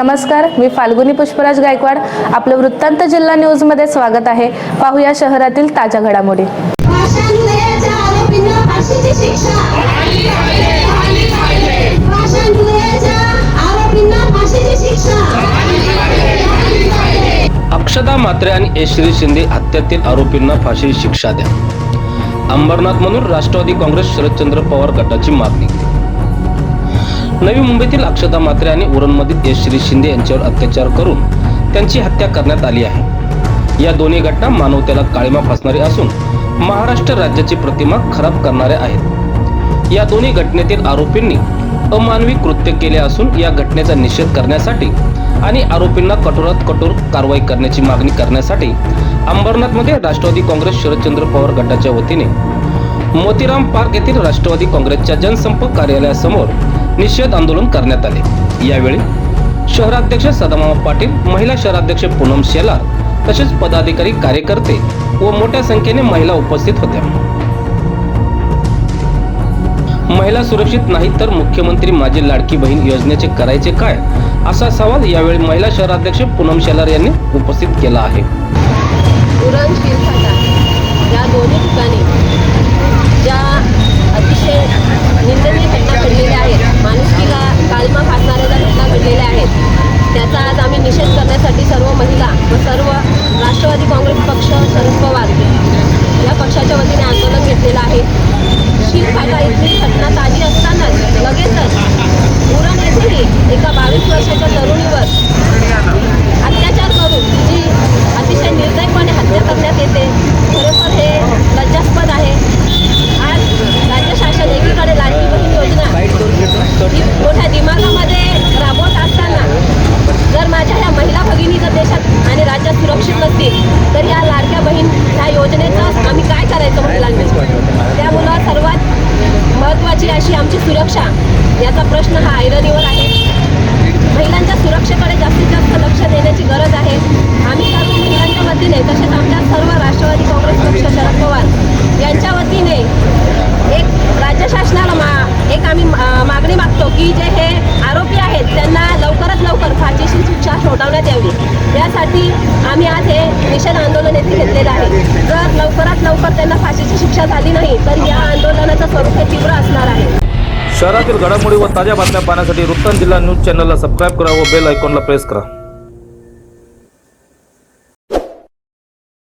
नमस्कार मी फाल्गुनी पुष्पराज गायकवाड. आपलं वृत्तांत जिल्हा न्यूजमध्ये स्वागत आहे. पाहूया शहरातील ताज्या घडामोडी. अक्षता मात्रे आणि यशश्री शिंदे हत्यातील आरोपींना फाशी शिक्षा द्या. अंबरनाथ म्हणून राष्ट्रवादी काँग्रेस शरदचंद्र पवार गटाची मागणी. नवी मुंबईतील अक्षता म्हात्रे आणि उरणमधील यशश्री शिंदे यांच्यावर अत्याचार करून त्यांची हत्या करण्यात आली आहे. या दोन्ही घटना मानवतेला काळीमा फासणारी असून महाराष्ट्र राज्याची प्रतिमा खराब करणाऱ्या आहेत. या दोन्ही घटनेतील आरोपींनी अमानवी कृत्य केले असून या घटनेचा निषेध करण्यासाठी आणि आरोपींना कठोरात कठोर कारवाई करण्याची मागणी करण्यासाठी अंबरनाथमध्ये राष्ट्रवादी काँग्रेस शरदचंद्र पवार गटाच्या वतीने मोतीराम पार्क येथील राष्ट्रवादी काँग्रेसच्या जनसंपर्क कार्यालयासमोर निषेध आंदोलन करण्यात आले. यावेळी शहराध्यक्ष सदामामा पाटील महिला शहराध्यक्ष पूनम शेलार तसेच पदाधिकारी कार्यकर्ते व मोठ्या संख्येने महिला उपस्थित होत्या. महिला सुरक्षित नाही तर मुख्यमंत्री माझी लाडकी बहीण योजनेचे करायचे काय? असा सवाल यावेळी महिला शहराध्यक्ष पूनम शेलार यांनी उपस्थित केला आहे. या दोन्ही ठिकाणी ज्या अतिशय निंदनीय घटना घडलेल्या आहेत माणुसकीला काळीमा फासणाऱ्या ज्या घटना घडलेल्या आहेत त्याचा आज आम्ही निषेध करण्यासाठी सर्व महिला व सर्व राष्ट्रवादी काँग्रेस पक्ष शरद पवार या पक्षाच्या वतीने आंदोलन घेतलेलं आहे. शिरफाटा इथली घटना ताजी असतानाच लगेचच उरण येथील एका बावीस वर्षाच्या तरुणी अत्याचार करून जी अतिशय निर्दयपणे हत्या करण्यात येते खरोखर हे लज्जास्पद आहे आज राज्य शासन एकीकडे लाडकी बहीण योजना ही मोठ्या दिमागामध्ये राबवत असताना जर माझ्या ह्या महिला भगिनी जर देशात आणि राज्यात सुरक्षित नसतील तर या लाडक्या बहीण ह्या योजनेचं आम्ही काय करायचं महिलांनी त्यामुळं सर्वात महत्त्वाची अशी आमची सुरक्षा याचा प्रश्न हा ऐरणीवर आहे. महिलांच्या सुरक्षेकडे जास्तीत जास्त लक्ष देण्याची गरज आहे आम्ही सर्व महिलांच्या वतीने तसेच आमच्या सर्व राष्ट्रवादी काँग्रेस पक्ष शरद पवार यांच्या वतीने एक राज्य शासनाला मा एक आम्ही मा- मागणी मागतो की जे हे आरोपी आहेत त्यांना लवकरात लवकर फाशीची शिक्षा सोडवण्यात यावी यासाठी आम्ही आज निषेध आंदोलन येथे घेतलेलं आहे. जर लवकरात लवकर त्यांना फाशीची शिक्षा झाली नाही तर या आंदोलनाचं स्वरूप हे तीव्र असणार आहे. शहरातील घडामोडी व ताज्या बातम्या पाहण्यासाठी वृत्तांत जिल्हा न्यूज चॅनलला सबस्क्राईब करा व बेल आयकॉनला प्रेस करा.